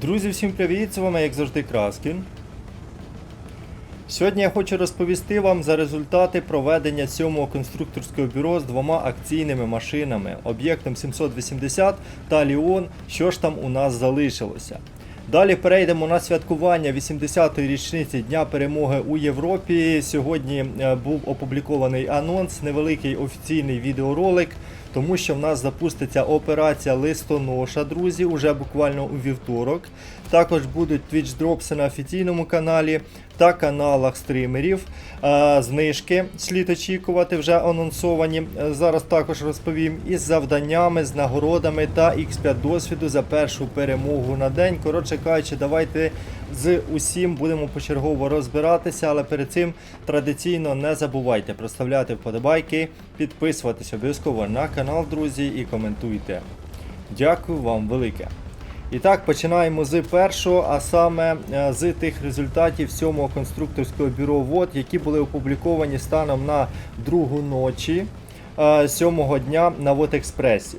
Друзі, всім привіт! З вами, як завжди, Краскін. Сьогодні я хочу розповісти вам за результати проведення сьомого конструкторського бюро з двома акційними машинами об'єктом 780 та Ліон, що ж там у нас залишилося. Далі перейдемо на святкування 80-ї річниці Дня перемоги у Європі. Сьогодні е, був опублікований анонс, невеликий офіційний відеоролик, тому що в нас запуститься операція листоноша, друзі, уже буквально у вівторок. Також будуть твіч-дропси на офіційному каналі та каналах стримерів. Е, Знижки слід очікувати вже анонсовані. Е, Зараз також розповім із завданнями, з нагородами та X5 досвіду за першу перемогу на день. Коротше кажучи, давайте з усім будемо почергово розбиратися, але перед цим традиційно не забувайте проставляти вподобайки, підписуватися обов'язково на канал, друзі, і коментуйте. Дякую вам велике. І так, починаємо з першого, а саме е, з тих результатів сьомого конструкторського бюро ВОД, які були опубліковані станом на другу ночі е, сьомого дня на ВОД-експресі.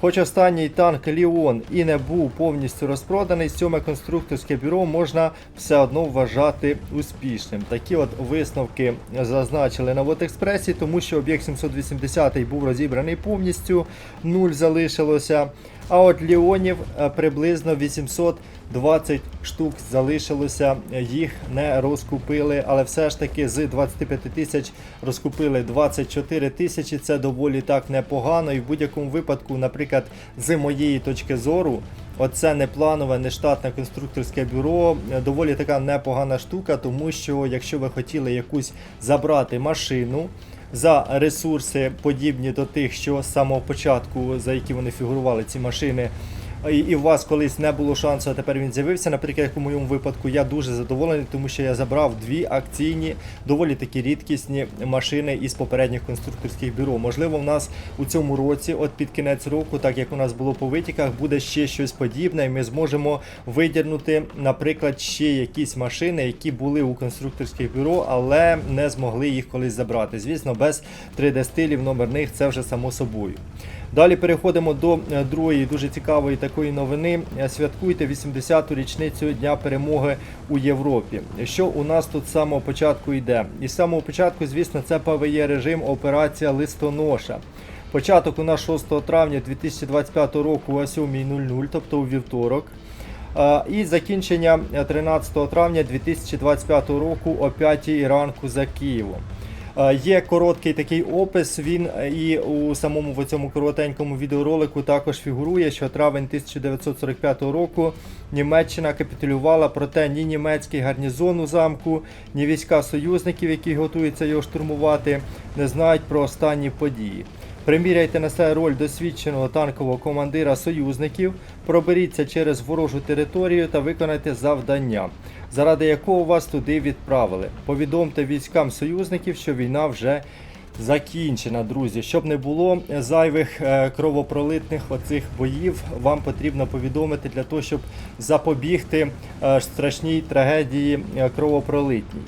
Хоч останній танк Ліон і не був повністю розпроданий, сьоме конструкторське бюро можна все одно вважати успішним. Такі от висновки зазначили на ВОД-експресі, тому що об'єкт 780 був розібраний повністю, нуль залишилося. А от Ліонів е, приблизно 820 штук залишилося, їх не розкупили, але все ж таки з 25 тисяч розкупили 24 тисячі. Це доволі так непогано. І в будь-якому випадку, наприклад, з моєї точки зору, оце непланове, нештатне конструкторське бюро е, доволі така непогана штука, тому що якщо ви хотіли якусь забрати машину за ресурси, подібні до тих, що з самого початку, за які вони фігурували ці машини. І, і у вас колись не було шансу, а тепер він з'явився. Наприклад, як у моєму випадку, я дуже задоволений, тому що я забрав дві акційні, доволі такі рідкісні машини із попередніх конструкторських бюро. Можливо, в нас у цьому році, от під кінець року, так як у нас було по витіках, буде ще щось подібне, і ми зможемо видірнути, наприклад, ще якісь машини, які були у конструкторських бюро, але не змогли їх колись забрати. Звісно, без 3D-стилів номерних це вже само собою. Далі переходимо до е, другої дуже цікавої такої новини. Е, Святкуйте 80-ту річницю Дня перемоги у Європі. Що у нас тут з самого початку йде? І з самого початку, звісно, це ПВЄ режим операція Листоноша. Початок у нас 6 травня 2025 року о 7.00, тобто у вівторок. Е, І закінчення 13 травня 2025 року о 5 ранку за Києвом. Е, Є короткий такий опис. Він е, і у самому в цьому коротенькому відеоролику також фігурує, що травень 1945 року Німеччина капітулювала, проте ні німецький гарнізон у замку, ні війська союзників, які готуються його штурмувати, не знають про останні події. Приміряйте на себе роль досвідченого танкового командира союзників, проберіться через ворожу територію та виконайте завдання, заради якого вас туди відправили. Повідомте військам союзників, що війна вже закінчена, друзі. Щоб не було зайвих е, кровопролитних оцих боїв, вам потрібно повідомити для того, щоб запобігти е, страшній трагедії е, кровопролитній.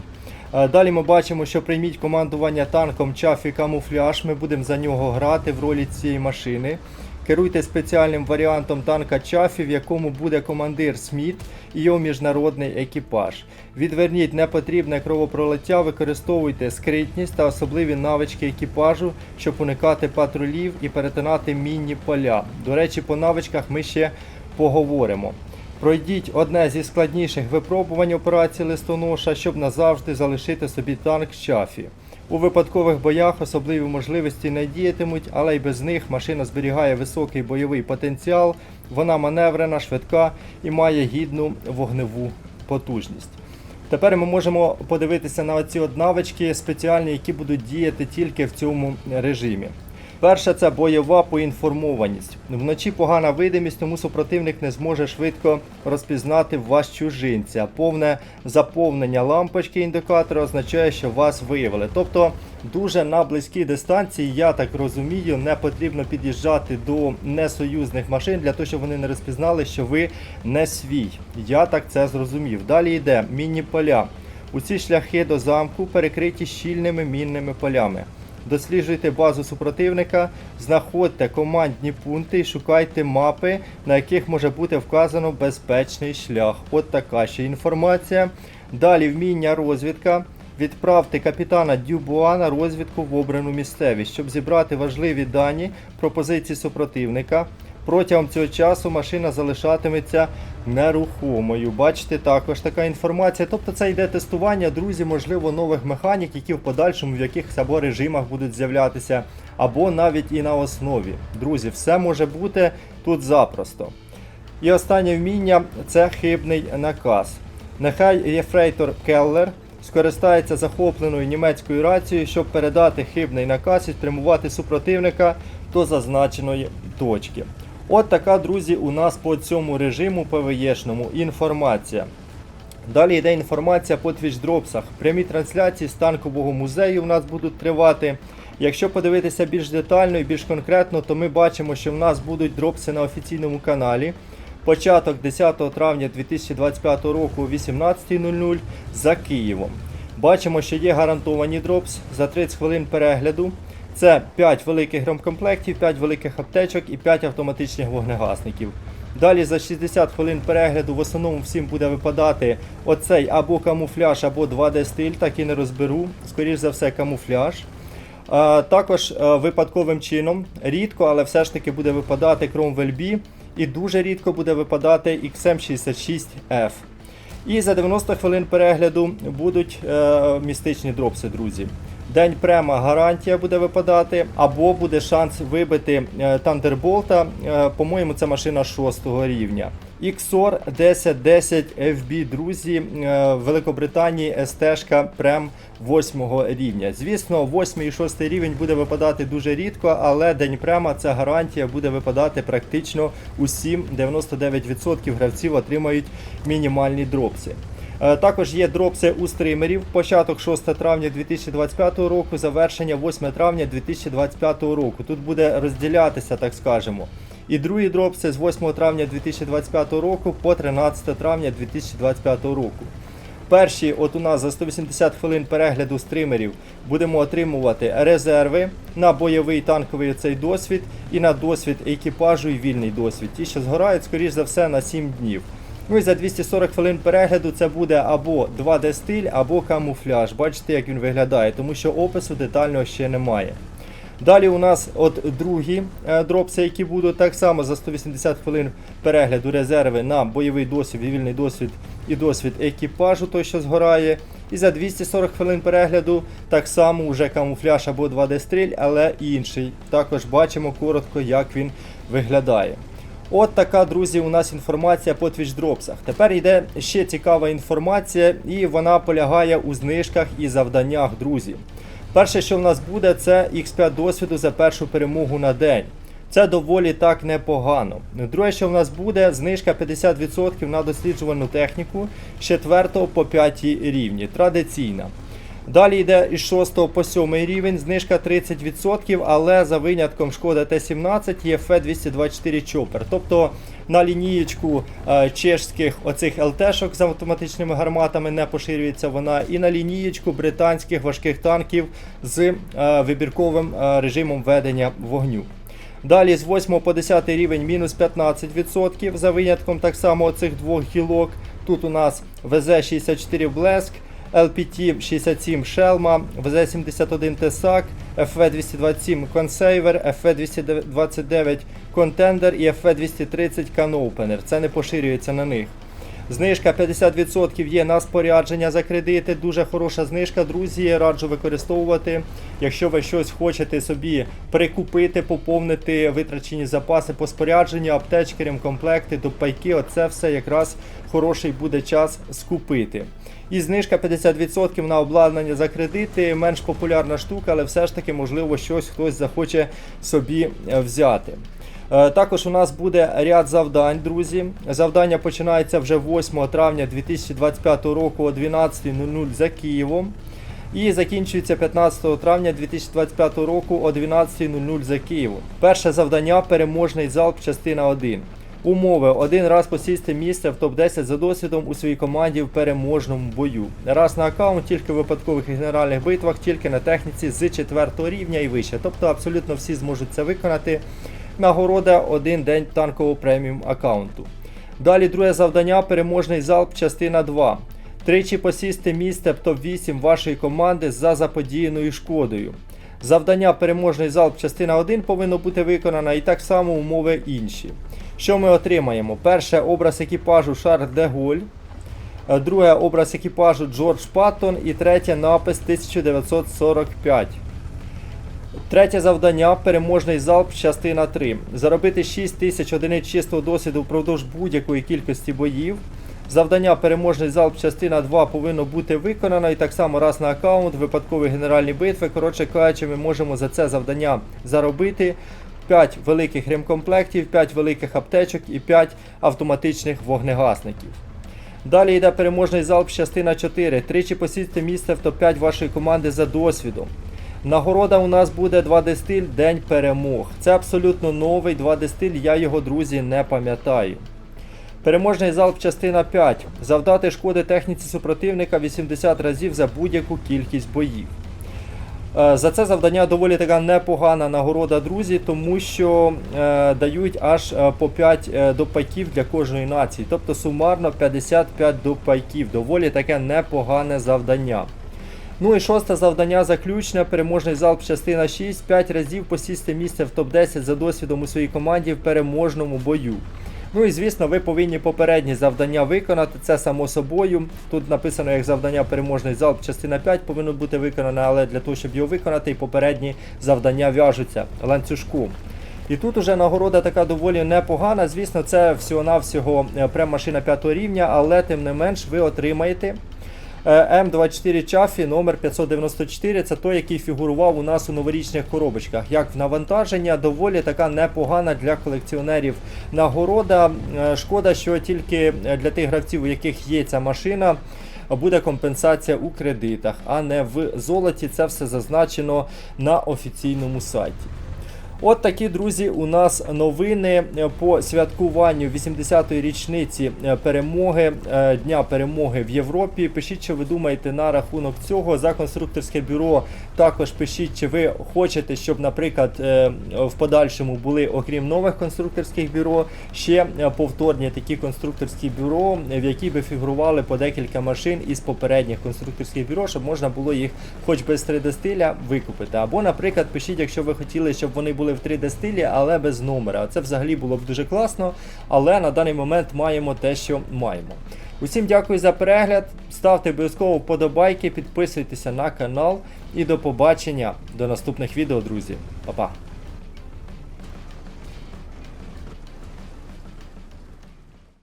Е, Далі ми бачимо, що прийміть командування танком Чафі камуфляж. Ми будемо за нього грати в ролі цієї машини. Керуйте спеціальним варіантом танка Чафі, в якому буде командир Сміт і його міжнародний екіпаж. Відверніть непотрібне кровопролиття, використовуйте скритність та особливі навички екіпажу, щоб уникати патрулів і перетинати мінні поля. До речі, по навичках ми ще поговоримо. Пройдіть одне зі складніших випробувань операції листоноша, щоб назавжди залишити собі танк Чафі. У випадкових боях особливі можливості не діятимуть, але й без них машина зберігає високий бойовий потенціал, вона маневрена, швидка і має гідну вогневу потужність. Тепер ми можемо подивитися на ці навички спеціальні, які будуть діяти тільки в цьому режимі. Перша це бойова поінформованість. Вночі погана видимість, тому супротивник не зможе швидко розпізнати вас чужинця. Повне заповнення лампочки індикатора означає, що вас виявили. Тобто дуже на близькій дистанції, я так розумію, не потрібно під'їжджати до несоюзних машин для того, щоб вони не розпізнали, що ви не свій. Я так це зрозумів. Далі йде мінні поля. Усі шляхи до замку перекриті щільними мінними полями. Досліджуйте базу супротивника, знаходьте командні пункти і шукайте мапи, на яких може бути вказано безпечний шлях. От така ще інформація. Далі вміння розвідка. Відправте капітана Дюбуа на розвідку в обрану місцевість, щоб зібрати важливі дані про позиції супротивника. Протягом цього часу машина залишатиметься нерухомою. Бачите, також така інформація. Тобто це йде тестування, друзі, можливо, нових механік, які в подальшому в якихось або режимах будуть з'являтися, або навіть і на основі. Друзі, все може бути тут запросто. І останнє вміння це хибний наказ. Нехай єфрейтор Келлер скористається захопленою німецькою рацією, щоб передати хибний наказ і спрямувати супротивника до зазначеної точки. От така, друзі, у нас по цьому режиму ПВЄшному інформація. Далі йде інформація по твічдропсах. Прямі трансляції з танкового музею у нас будуть тривати. Якщо подивитися більш детально і більш конкретно, то ми бачимо, що в нас будуть дропси на офіційному каналі. Початок 10 травня 2025 року о 18.00 за Києвом. Бачимо, що є гарантовані дропс за 30 хвилин перегляду. Це 5 великих громкомплектів, 5 великих аптечок і 5 автоматичних вогнегасників. Далі за 60 хвилин перегляду в основному всім буде випадати оцей або камуфляж, або 2D стиль, так і не розберу. Скоріш за все, камуфляж. А, також а, випадковим чином, рідко, але все ж таки буде випадати Chrome B і дуже рідко буде випадати XM66F. І за 90 хвилин перегляду будуть е, містичні дропси, друзі. День према гарантія буде випадати, або буде шанс вибити Thunderbolt. Е, по-моєму, це машина 6 рівня. XOR 1010 FB, друзі, е, в Великобританії СТ-шка прем 8 рівня. Звісно, 8 і 6 рівень буде випадати дуже рідко, але день према це гарантія буде випадати практично усім 99% гравців отримають мінімальні дропси. Е, Також є дропси у стримерів. Початок 6 травня 2025 року, завершення 8 травня 2025 року. Тут буде розділятися, так скажемо. І другі дропси з 8 травня 2025 року по 13 травня 2025 року. Перші, от у нас за 180 хвилин перегляду стримерів будемо отримувати резерви на бойовий танковий цей досвід і на досвід екіпажу і вільний досвід. Ті, що згорають, скоріш за все, на 7 днів. Ну і за 240 хвилин перегляду це буде або 2D стиль, або камуфляж. Бачите, як він виглядає, тому що опису детального ще немає. Далі у нас от другі е, дропси, які будуть так само за 180 хвилин перегляду резерви на бойовий досвід, вільний досвід і досвід екіпажу, той, що згорає. І за 240 хвилин перегляду так само вже камуфляж або 2D стріль, але інший. Також бачимо коротко, як він виглядає. От така, друзі, у нас інформація по твічдропсах. Тепер йде ще цікава інформація, і вона полягає у знижках і завданнях, друзі. Перше, що в нас буде, це X5 досвіду за першу перемогу на день. Це доволі так непогано. Друге, що в нас буде, знижка 50% на досліджувану техніку з 4 по 5 рівні. Традиційна. Далі йде із 6 по 7 рівень, знижка 30%, але за винятком шкода Т-17 і ФЕ-224 Чопер. Тобто на лінієчку е, чешських оцих ЛТшок з автоматичними гарматами не поширюється вона, і на лінієчку британських важких танків з е, вибірковим е, режимом ведення вогню. Далі з 8 по 10 рівень мінус 15% за винятком так само оцих двох гілок. Тут у нас ВЗ-64 Блеск, LPT-67 Шелма, ВЗ-71 Тесак, ФВ-227 Консейвер, ФВ-229 Контендер і ФВ-230 Canopеner. Це не поширюється на них. Знижка 50% є на спорядження за кредити. Дуже хороша знижка, друзі. Раджу використовувати. Якщо ви щось хочете собі прикупити, поповнити витрачені запаси по спорядженню, аптечки, ремкомплекти, допайки, оце все якраз хороший буде час скупити. І знижка 50% на обладнання за кредити. Менш популярна штука, але все ж таки, можливо, щось хтось захоче собі е, взяти. Е, Також у нас буде ряд завдань, друзі. Завдання починається вже 8 травня 2025 року о 12.00 за Києвом. І закінчується 15 травня 2025 року о 12.00 за Києвом. Перше завдання переможний залп, частина 1. Умови: один раз посісти місце в топ-10 за досвідом у своїй команді в переможному бою. Раз на аккаунт, тільки в випадкових і генеральних битвах, тільки на техніці з 4 рівня і вище. Тобто абсолютно всі зможуть це виконати. Нагорода один день танкового преміум аккаунту. Далі друге завдання переможний залп, частина 2. Тричі посісти місце в топ-8 вашої команди за заподіяною шкодою. Завдання переможний залп, частина 1 повинно бути виконано і так само умови інші. Що ми отримаємо? Перше образ екіпажу Шарль де Голь. Е, Друге образ екіпажу Джордж Паттон. І третє напис 1945. Третє завдання переможний залп, частина 3. Заробити 6 тисяч одиниць чистого досвіду впродовж будь-якої кількості боїв. Завдання переможний залп, частина 2 повинно бути виконано і так само раз на аккаунт, випадкові генеральні битви. Коротше кажучи, ми можемо за це завдання заробити 5 великих ремкомплектів, 5 великих аптечок і 5 автоматичних вогнегасників. Далі йде переможний залп, частина 4. Тричі посісти місце в топ-5 вашої команди за досвідом. Нагорода у нас буде 2D стиль День перемог. Це абсолютно новий 2D стиль, я його, друзі, не пам'ятаю. Переможний залп частина 5. Завдати шкоди техніці супротивника 80 разів за будь-яку кількість боїв. Е, За це завдання доволі така непогана нагорода, друзі, тому що е, дають аж е, по 5 е, допайків для кожної нації. Тобто сумарно 55 допайків. Доволі таке непогане завдання. Ну і шосте завдання заключне. Переможний залп частина 6. 5 разів посісти місце в топ-10 за досвідом у своїй команді в переможному бою. Ну і звісно, ви повинні попередні завдання виконати. Це само собою. Тут написано як завдання переможний залп, частина 5 повинно бути виконане, але для того, щоб його виконати, і попередні завдання в'яжуться ланцюжку. І тут уже нагорода така доволі непогана. Звісно, це всього-навсього е, прем-машина 5 рівня, але тим не менш ви отримаєте. Е, М24 Чафі номер 594 це той, який фігурував у нас у новорічних коробочках. Як в навантаження, доволі така непогана для колекціонерів нагорода. Е, Шкода, що тільки для тих гравців, у яких є ця машина, буде компенсація у кредитах, а не в золоті. Це все зазначено на офіційному сайті. От такі, друзі, у нас новини по святкуванню 80-ї річниці е, перемоги, е, Дня перемоги в Європі. Пишіть, що ви думаєте на рахунок цього. За конструкторське бюро також пишіть, чи ви хочете, щоб, наприклад, е, в подальшому були, окрім нових конструкторських бюро, ще повторні такі конструкторські бюро, в які би фігурували по декілька машин із попередніх конструкторських бюро, щоб можна було їх хоч без 3D стиля викупити. Або, наприклад, пишіть, якщо ви хотіли, щоб вони були в 3D стилі, але без номера. Це взагалі було б дуже класно. Але на даний момент маємо те, що маємо. Усім дякую за перегляд. Ставте обов'язково вподобайки, підписуйтеся на канал і до побачення до наступних відео, друзі. Па-па!